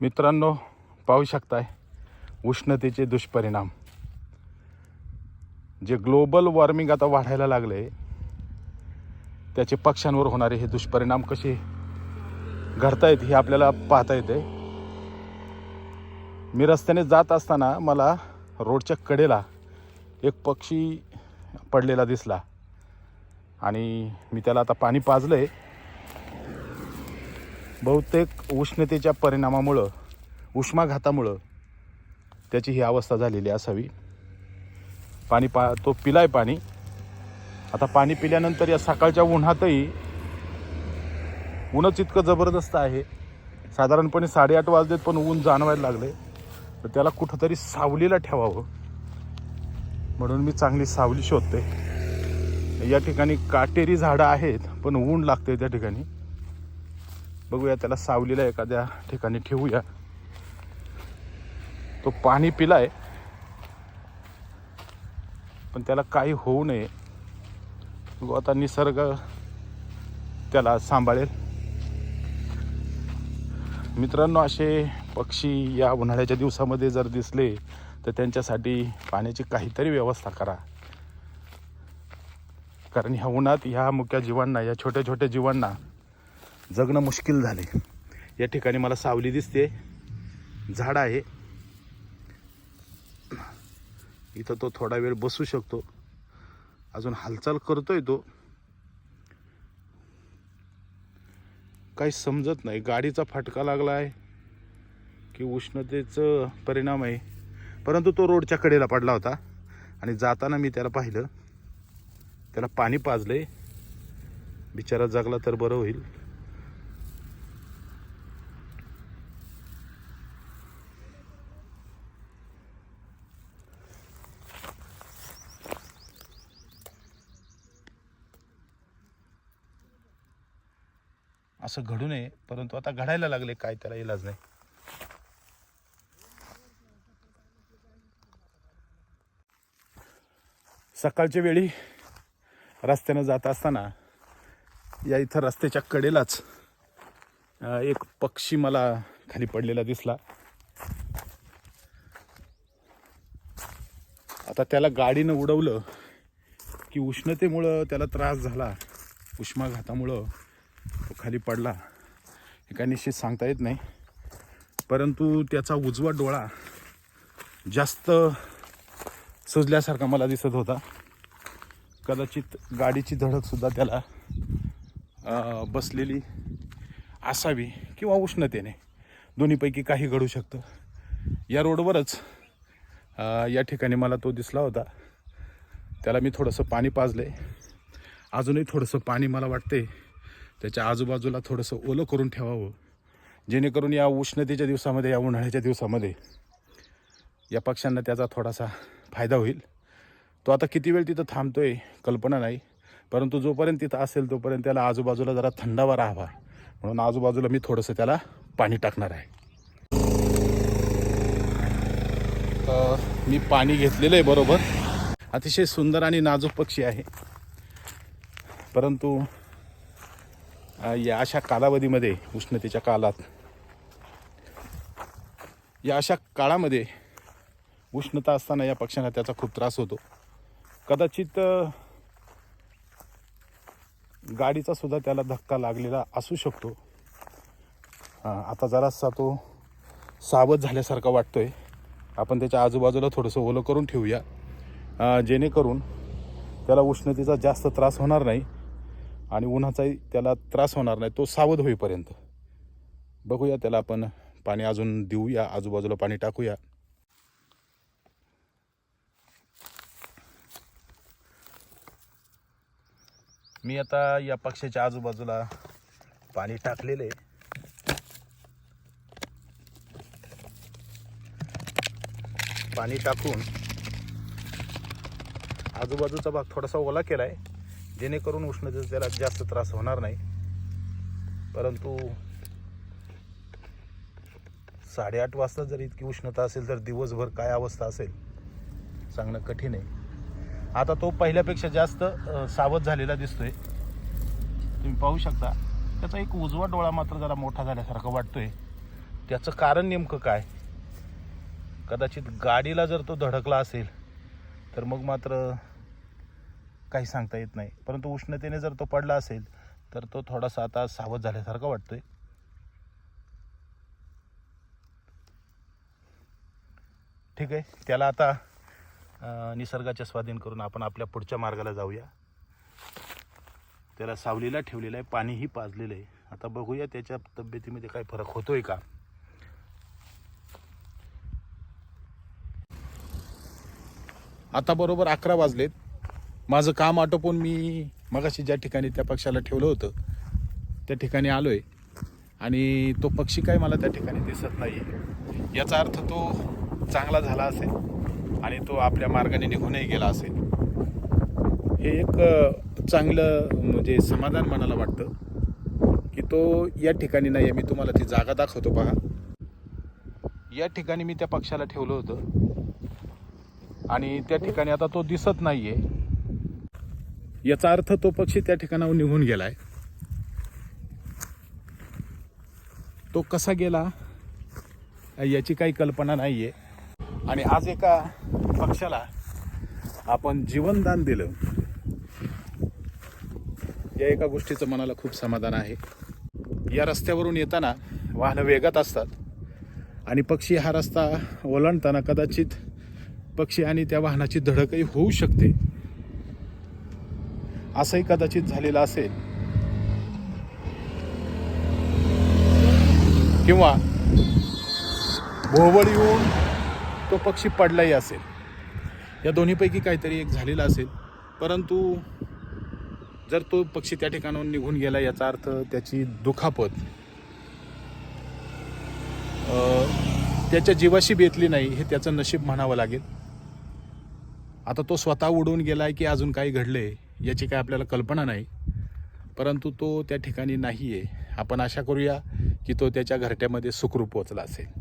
मित्रांनो पाहू शकताय उष्णतेचे दुष्परिणाम. जे ग्लोबल वॉर्मिंग आता वाढायला लागले त्याचे पक्ष्यांवर होणारे हे दुष्परिणाम कसे घडतायत हे आपल्याला पाहता येते. मी रस्त्याने जात असताना मला रोडच्या कडेला एक पक्षी पडलेला दिसला आणि मी त्याला आता पाणी पाजलं आहे बहुतेक उष्णतेच्या परिणामामुळं उष्माघातामुळं त्याची ही अवस्था झालेली असावी. पाणी पा तो पिलाय पाणी. आता पाणी पिल्यानंतर या सकाळच्या उन्हातही ऊनच इतकं जबरदस्त आहे. साधारणपणे साडेआठ वाजलेत पण ऊन जाणवायला लागले. तर त्याला कुठंतरी सावलीला ठेवावं. म्हणून मी चांगली सावली शोधते. या ठिकाणी काटेरी झाडं आहेत पण ऊन लागते त्या ठिकाणी. बघूया त्याला सावलीला एखाद्या ठिकाणी ठेवूया. तो पाणी पिलाय पण त्याला काही होऊ नये. बघू आता निसर्ग त्याला सांभाळेल. मित्रांनो असे पक्षी या उन्हाळ्याच्या दिवसामध्ये जर दिसले तर त्यांच्यासाठी पाण्याची काहीतरी व्यवस्था करा. कारण ह्या उन्हात ह्या मुक्या जीवांना या छोट्या छोट्या जीवांना जगणं मुश्किल झाले या ठिकाणी मला सावली दिसते झाड आहे. इथं तो थोडा वेळ बसू शकतो. अजून हालचाल करतोय तो. काही समजत नाही. गाडीचा फटका लागला आहे की उष्णतेचं परिणाम आहे. परंतु तो रोडच्या कडेला पडला होता आणि जाताना मी त्याला पाहिलं. त्याला पाणी पाजलंय. बिचारा जगला तर बरं होईल. असं घडू नये परंतु आता घडायला लागले काय त्याला इलाज नाही. सकाळच्या वेळी रस्त्यानं जात असताना या इथं रस्त्याच्या कडेलाच एक पक्षी मला खाली पडलेला दिसला. आता त्याला गाडीनं उडवलं की उष्णतेमुळं त्याला त्रास झाला उष्माघातामुळं. खाली पडला. हे काय निश्चित सांगता येत नाही. परंतु त्याचा उजवा डोळा जास्त सुजल्यासारखा मला दिसत होता. कदाचित गाडीची धडकसुद्धा त्याला बसलेली असावी किंवा उष्णतेने. दोन्हीपैकी काही घडू शकतं. या रोडवरच या ठिकाणी मला तो दिसला होता. त्याला मी थोडंसं पाणी पाजलं आहे अजूनही थोडंसं पाणी मला वाटते त्याच्या आजूबाजूला थोडंसं ओलं करून ठेवावं. जेणेकरून या उष्णतेच्या दिवसामध्ये या उन्हाळ्याच्या दिवसामध्ये या पक्ष्यांना त्याचा थोडासा फायदा होईल. तो आता किती वेळ तिथं थांबतो आहे कल्पना नाही परंतु जोपर्यंत तिथं असेल तोपर्यंत त्याला आजूबाजूला जरा थंडावा राहावा. म्हणून आजूबाजूला मी थोडंसं त्याला पाणी टाकणार आहे. मी पाणी घेतलेलं आहे बरोबर. अतिशय सुंदर आणि नाजूक पक्षी आहे. परंतु या अशा कालावधीमध्ये उष्णतेच्या काळात या अशा काळामध्ये उष्णता असताना या पक्ष्यांना त्याचा खूप त्रास होतो. कदाचित गाडीचा सुद्धा त्याला धक्का लागलेला असू शकतो. आता जरासा तो सावध झाल्यासारखा वाटतोय. आपण त्याच्या आजूबाजूला थोडंसं ओलं करून ठेवूया. जेणेकरून त्याला उष्णतेचा जास्त त्रास होणार नाही. आणि उन्हाचाही त्याला त्रास होणार नाही तो सावध होईपर्यंत. बघूया त्याला आपण पाणी अजून देऊया आजूबाजूला पाणी टाकूया. मी आता या पक्षाच्या आजूबाजूला पाणी टाकलेलं आहे. पाणी टाकून आजूबाजूचा भाग थोडासा ओला केला आहे जेणेकरून उष्णतेचा त्याला जास्त त्रास होणार नाही. परंतु साडेआठ वाजता जर इतकी उष्णता असेल तर दिवसभर काय अवस्था असेल सांगणं कठीण आहे. आता तो पहिल्यापेक्षा जास्त सावध झालेला दिसतोय. तुम्ही पाहू शकता त्याचा एक उजवा डोळा मात्र जरा मोठा झाल्यासारखा वाटतोय. त्याचं कारण नेमकं काय? कदाचित गाडीला जर तो धडकला असेल तर मग मात्र काही सांगता येत नाही. परंतु उष्णतेने जर तो पडला असेल तर तो थोडासा आता सावध झाल्यासारखा वाटतोय. ठीक आहे. त्याला आता निसर्गाच्या स्वाधीन करून आपण आपल्या पुढच्या मार्गाला जाऊया. त्याला सावलीला ठेवलेलं आहे. पाणीही पाजलेलं आहे. आता बघूया त्याच्या तब्येतीमध्ये काय फरक होतोय का? आता बरोबर अकरा वाजलेत. माझं काम आटोपून मी मगाशी ज्या ठिकाणी त्या पक्षाला ठेवलं होतं त्या ठिकाणी आलो आहे आणि तो पक्षी काय मला त्या ठिकाणी दिसत नाही. याचा अर्थ तो चांगला झाला असेल आणि तो आपल्या मार्गाने निघूनही गेला असेल. हे एक चांगलं म्हणजे समाधान मनाला वाटतं की तो या ठिकाणी नाही आहे. मी तुम्हाला ती जागा दाखवतो पहा या ठिकाणी मी त्या पक्षाला ठेवलं होतं. आणि त्या ठिकाणी आता तो दिसत नाही आहे याचा अर्थ तो पक्षी त्या ठिकाणावर निघून गेलाय. तो कसा गेला याची काही कल्पना नाहीये. आणि आज एका पक्षाला आपण जीवनदान दिलं. या एका गोष्टीचं मनाला खूप समाधान आहे. या रस्त्यावरून येताना वाहनं वेगात असतात. आणि पक्षी हा रस्ता ओलांडताना कदाचित पक्षी आणि त्या वाहनाची धडकही होऊ शकते. असंही कदाचित झालेलं असेल. किंवा भोवळ येऊन तो पक्षी पडलाही असेल. या दोन्हीपैकी काहीतरी एक झालेला असेल. परंतु जर तो पक्षी त्या ठिकाणाहून निघून गेला याचा अर्थ त्याची दुखापत त्याच्या जीवाशी बेतली नाही हे त्याचं नशीब म्हणावं लागेल. आता तो स्वतः उडून गेलाय की अजून काही घडले याची काय आपल्याला कल्पना नाही. परंतु तो त्या ठिकाणी नाही आहे आपण आशा करूया की तो त्याच्या घरट्यामध्ये सुखरूप पोचला असेल.